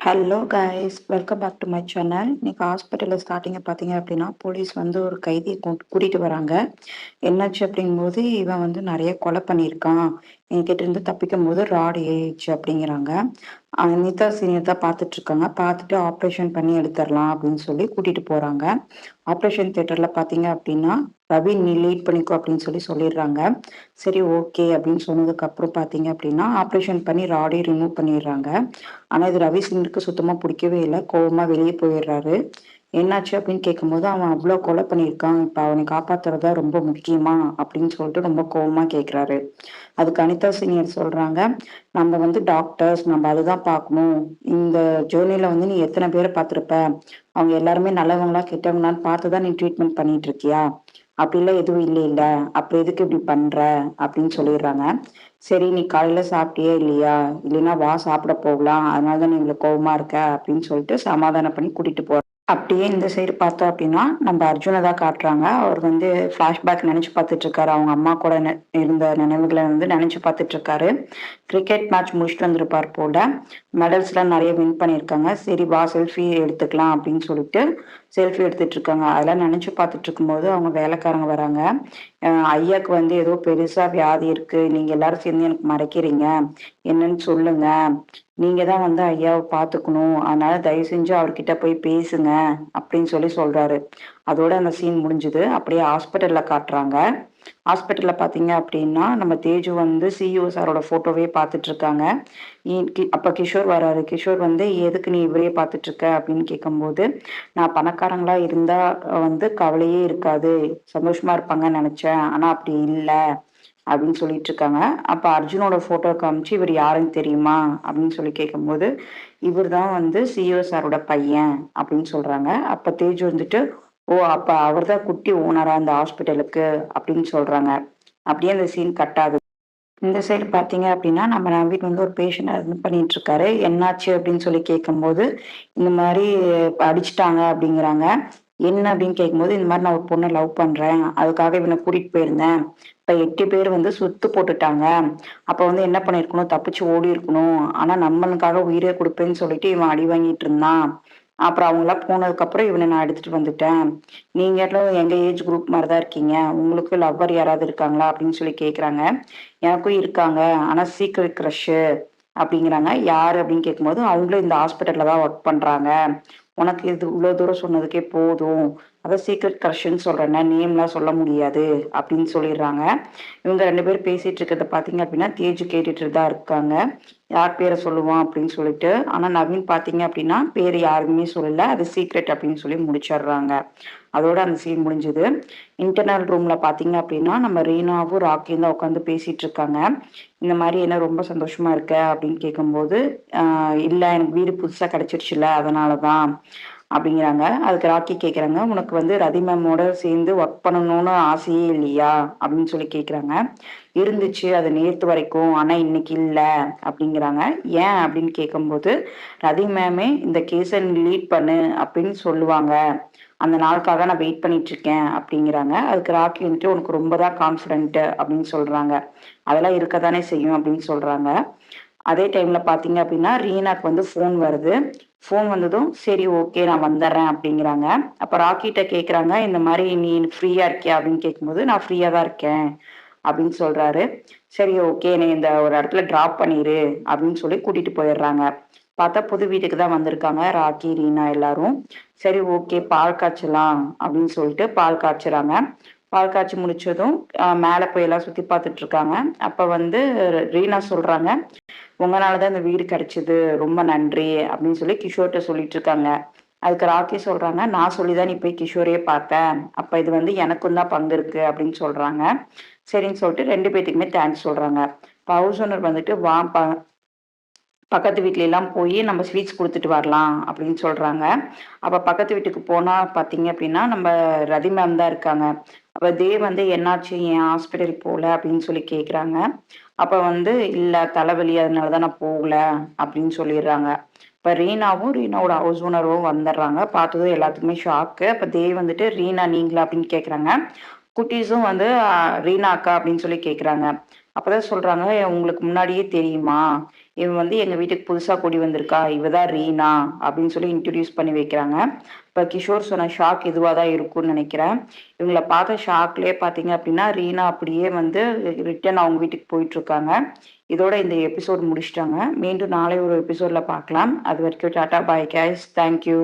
Hello guys welcome back to my channel இன்னைக்கு ஹாஸ்பிட்டலில் ஸ்டார்டிங்கை பார்த்தீங்க அப்படின்னா போலீஸ் வந்து ஒரு கைதியை கூட்டிகிட்டு வராங்க. என்னாச்சு அப்படிங்கும்போது இவன் வந்து நிறைய கொலை பண்ணியிருக்கான். என்கிட்ட இருந்து தப்பிக்கும் போது ராடு ஏறிச்சு அப்படிங்கிறாங்க அனிதா சீனியர் தான் பார்த்துட்டு இருக்காங்க பார்த்துட்டு ஆப்ரேஷன் பண்ணி எடுத்துடலாம் அப்படின்னு சொல்லி கூட்டிகிட்டு போகிறாங்க ஆப்ரேஷன் தேட்டரில் பார்த்தீங்க அப்படின்னா ரவி நீ லீட் பண்ணிக்கோ அப்படின்னு சொல்லி சொல்லிடுறாங்க. சரி ஓகே அப்படின்னு சொன்னதுக்கு அப்புறம் பார்த்தீங்க அப்படின்னா ஆப்ரேஷன் பண்ணி ராடே ரிமூவ் பண்ணிடுறாங்க. ஆனால் இது ரவி சிங்கருக்கு சுத்தமாக பிடிக்கவே இல்லை. கோபமாக வெளியே போயிடுறாரு. என்னாச்சு அப்படின்னு கேட்கும்போது அவன் அவ்வளோ கொலை பண்ணியிருக்கான். இப்போ அவனை காப்பாத்துறதா ரொம்ப முக்கியமா அப்படின்னு சொல்லிட்டு ரொம்ப கோவமா கேட்குறாரு அதுக்கு அனிதா சீனியர் சொல்றாங்க நம்ம வந்து டாக்டர்ஸ் நம்ம அதுதான் பார்க்கணும். இந்த ஜேர்னில வந்து நீ எத்தனை பேரை பார்த்துருப்ப? அவங்க எல்லாருமே நல்லவங்களா கெட்டவங்களான்னு பார்த்து தான் நீ ட்ரீட்மெண்ட் பண்ணிட்டு இருக்கியா அப்படிலாம் எதுவும் இல்லை இல்லை அப்புறம் எதுக்கு இப்படி பண்ற? அப்படின்னு சொல்லிடுறாங்க. சரி நீ காலையில சாப்பிட்டியே இல்லையா? இல்லைன்னா வா சாப்பிட போகலாம். அதனால தான் நீ இவ்வளவு கோவமா இருக்க அப்படின்னு சொல்லிட்டு சமாதானம் பண்ணி கூட்டிட்டு போற அப்படியே இந்த சைடு பார்த்தோம் அப்படின்னா நம்ம அர்ஜுனை தான் காட்டுறாங்க. அவர் வந்து ஃப்ளாஷ்பேக் நினைச்சு பார்த்துட்டு இருக்காரு அவங்க அம்மா கூட நெ- இருந்த நினைவுகளை வந்து நினைச்சு பார்த்துட்டு இருக்காரு கிரிக்கெட் மேட்ச் முடிச்சுட்டு வந்திருப்பார் போல. மெடல்ஸ்லாம் நிறைய வின் பண்ணியிருக்காங்க. சரி வா செல்ஃபி எடுத்துக்கலாம் அப்படின்னு சொல்லிட்டு செல்ஃபி எடுத்துட்டு இருக்காங்க அதெல்லாம் நினைச்சு பார்த்துட்டு இருக்கும்போது அவங்க வேலைக்காரங்க வராங்க. ஐயாவுக்கு ஐயாக்கு வந்து ஏதோ பெருசா வியாதி இருக்கு. நீங்க எல்லாரும் சேர்ந்து எனக்கு மறைக்கிறீங்க. என்னன்னு சொல்லுங்க. நீங்க தான் வந்து ஐயாவை பார்த்துக்கணும் அதனால தயவு செஞ்சு அவர்கிட்ட போய் பேசுங்க அப்படின்னு சொல்லி சொல்றாரு. அதோட அந்த சீன் முடிஞ்சுது. அப்படியே ஹாஸ்பிட்டல்ல காட்டுறாங்க. ஹாஸ்பிட்டல்ல பாத்தீங்க அப்படின்னா நம்ம தேஜு வந்து சிஇஓ சாரோட போட்டோவே பார்த்துட்டு இருக்காங்க கி- அப்ப கிஷோர் வராரு. கிஷோர் வந்து எதுக்கு நீ இவரையே பார்த்துட்டு இருக்க அப்படின்னு கேட்கும்போது நான் பணக்காரங்களா இருந்தா வந்து கவலையே இருக்காது. சந்தோஷமா இருப்பாங்கன்னு நினைச்சேன். ஆனா அப்படி இல்லை. அப்படின்னு சொல்லிட்டு இருக்காங்க அப்ப அர்ஜுனோட போட்டோ காமிச்சு இவர் யாருன்னு தெரியுமா? அப்படின்னு சொல்லி கேட்கும்போது இவர் தான் வந்து சிஓ சாரோட பையன் அப்படின்னு சொல்றாங்க. அப்ப தேஜ் வந்துட்டு ஓ அப்ப அவர் தான் குட்டி ஓனரா அந்த ஹாஸ்பிட்டலுக்கு? அப்படின்னு சொல்றாங்க. அப்படியே அந்த சீன் கட்டாது இந்த சைடு பார்த்தீங்க அப்படின்னா நம்ம நவீன் வந்து ஒரு பேஷண்ட் அட்மிட் பண்ணிட்டு இருக்காரு என்னாச்சு அப்படின்னு சொல்லி கேட்கும்போது இந்த மாதிரி அடிச்சிட்டாங்க அப்படிங்கிறாங்க. என்ன அப்படின்னு கேட்கும்போது இந்த மாதிரி நான் ஒரு பொண்ணை லவ் பண்றேன். அதுக்காக இவனை கூட்டிட்டு போயிருந்தேன். இப்ப எட்டு பேர் வந்து சுத்து போட்டுட்டாங்க. அப்ப வந்து என்ன பண்ணிருக்கணும்? தப்பிச்சு ஓடி இருக்கணும். ஆனா நம்மளுக்காக உயிரே கொடுப்பேன்னு சொல்லிட்டு இவன் அடி வாங்கிட்டு இருந்தான். அப்புறம் அவங்களாம் போனதுக்கு அப்புறம் இவனை நான் எடுத்துட்டு வந்துட்டேன். நீங்க எல்லாம் எங்க ஏஜ் குரூப் மாதிரி தான் இருக்கீங்க. உங்களுக்கு லவ்வர் யாராவது இருக்காங்களா? அப்படின்னு சொல்லி கேக்குறாங்க. எனக்கும் இருக்காங்க. ஆனா சீக்கிரம் க்ரஷ்ஷு அப்படிங்கிறாங்க. யாரு அப்படின்னு கேட்கும்போது அவங்களும் இந்த ஹாஸ்பிட்டல்ல தான் ஒர்க் பண்றாங்க. உனக்கு இது இவ்வளவு தூரம் சொன்னதுக்கே போதும். அதான் சீக்ரெட் க்ரஷ்ன்னு சொல்றேன்னா நேம்லாம் சொல்ல முடியாது அப்படின்னு சொல்லிடுறாங்க. இவங்க ரெண்டு பேரும் பேசிட்டு இருக்கிறத பாத்தீங்க அப்படின்னா தேஜு கேட்டுட்டு தான் இருக்காங்க. யார் பேரை சொல்லுவான் அப்படின்னு சொல்லிட்டு ஆனால் நவீன் பார்த்தீங்க அப்படின்னா பேர் யாருமே சொல்லல. அது சீக்ரெட் அப்படின்னு சொல்லி முடிச்சிடுறாங்க. அதோட அந்த சீன் முடிஞ்சது. இன்டர்னல் ரூம்ல பாத்தீங்க அப்படின்னா நம்ம ரீனாவும் ராக்கியும் தான் உட்காந்து பேசிட்டு இருக்காங்க. இந்த மாதிரி என்ன ரொம்ப சந்தோஷமா இருக்க அப்படின்னு கேட்கும்போது இல்லை எனக்கு வீடு புதுசாக கிடைச்சிருச்சுல அதனாலதான். அப்படிங்கிறாங்க. அதுக்கு ராக்கி கேட்குறாங்க உனக்கு வந்து ரதி மேமோட சேர்ந்து ஒர்க் பண்ணணும்னு ஆசையே இல்லையா? அப்படின்னு சொல்லி கேட்குறாங்க இருந்துச்சு அது நேற்று வரைக்கும் ஆனால் இன்னைக்கு இல்லை அப்படிங்கிறாங்க. ஏன் அப்படின்னு கேட்கும்போது ரதி மேமே இந்த கேஸை லீட் பண்ணு அப்படின்னு சொல்லுவாங்க. அந்த நாளுக்காக நான் வெயிட் பண்ணிட்டு இருக்கேன் அப்படிங்கிறாங்க. அதுக்கு ராக்கி வந்துட்டு உனக்கு ரொம்ப தான் கான்ஃபிடென்ட் அப்படின்னு சொல்றாங்க. அதெல்லாம் இருக்க தானே செய்யும் அப்படின்னு சொல்றாங்க. அதே டைம்ல பாத்தீங்க அப்படின்னா ரீனாக்கு வந்து ஃபோன் வருது. ஃபோன் வந்ததும் சரி ஓகே நான் வந்துடுறேன் அப்படிங்கிறாங்க. அப்போ ராக்கிட்ட கேட்குறாங்க இந்த மாதிரி நீ ஃப்ரீயா இருக்கியா? அப்படின்னு கேட்கும்போது நான் ஃப்ரீயா தான் இருக்கேன் அப்படின்னு சொல்றாரு. சரி ஓகே நீ இந்த ஒரு இடத்துல டிராப் பண்ணிடு அப்படின்னு சொல்லி கூட்டிட்டு போயிடுறாங்க. பார்த்தா புது வீட்டுக்கு தான் வந்திருக்காங்க ராக்கி ரீனா எல்லாரும். சரி ஓகே பால் காய்ச்சலாம் அப்படின்னு சொல்லிட்டு பால் காய்ச்சுறாங்க. பால் காய்ச்சி முடிச்சதும் மேலே போய் எல்லாம் சுற்றி பார்த்துட்டு இருக்காங்க. அப்போ வந்து ரீனா சொல்கிறாங்க உங்களால தான் இந்த வீடு கிடைச்சது ரொம்ப நன்றி அப்படின்னு சொல்லி கிஷோர்கிட்ட சொல்லிட்டு இருக்காங்க. அதுக்கு ராக்கி சொல்கிறாங்க நான் சொல்லி தான் நீ போய் கிஷோரையே பார்த்தேன். அப்போ இது வந்து எனக்கும் தான் பங்கு இருக்குது அப்படின்னு சொல்கிறாங்க சரின்னு சொல்லிட்டு ரெண்டு பேர்த்துக்குமே தேங்க்ஸ் சொல்கிறாங்க இப்போ ஹவுஸ் ஓனர் வந்துட்டு வா ப பக்கத்து வீட்ல எல்லாம் போய் நம்ம ஸ்வீட்ஸ் கொடுத்துட்டு வரலாம் அப்படின்னு சொல்கிறாங்க அப்போ பக்கத்து வீட்டுக்கு போனால் பார்த்தீங்க அப்படின்னா நம்ம ரதி மேம் தான் இருக்காங்க. அப்ப தே வந்து என்னாச்சு என் ஹாஸ்பிட்டல் போகல அப்படின்னு சொல்லி கேக்குறாங்க. அப்ப வந்து இல்ல தலைவலி அதனாலதான் நான் போகல அப்படின்னு சொல்லிடுறாங்க. இப்ப ரீனாவும் ரீனாவோட ஹவுஸ் ஓனரும் வந்துடுறாங்க. பார்த்ததும் எல்லாத்துக்குமே ஷாக்கு அப்ப தே வந்துட்டு ரீனா நீங்களா? அப்படின்னு கேக்குறாங்க. குட்டீஸும் வந்து ரீனா அக்கா அப்படின்னு சொல்லி கேக்குறாங்க. அப்பதான் சொல்றாங்க உங்களுக்கு முன்னாடியே தெரியுமா? இவன் வந்து எங்கள் வீட்டுக்கு புதுசாக கூடி வந்திருக்கா இவ தான் ரீனா அப்படின்னு சொல்லி இன்ட்ரடியூஸ் பண்ணி வைக்கிறாங்க. இப்போ கிஷோர் சொன்ன ஷாக் இதுவாக தான் இருக்கும்னு நினைக்கிறேன். இவங்களை பார்த்த ஷாக்லேயே பார்த்தீங்க அப்படின்னா ரீனா அப்படியே வந்து ரிட்டன் அவங்க வீட்டுக்கு போயிட்டுருக்காங்க இதோட இந்த எபிசோட் முடிச்சிட்டாங்க. மீண்டும் நாளை ஒரு எபிசோடில் பார்க்கலாம். அது வரைக்கும் டாட்டா பாய் கேஸ் தேங்க்யூ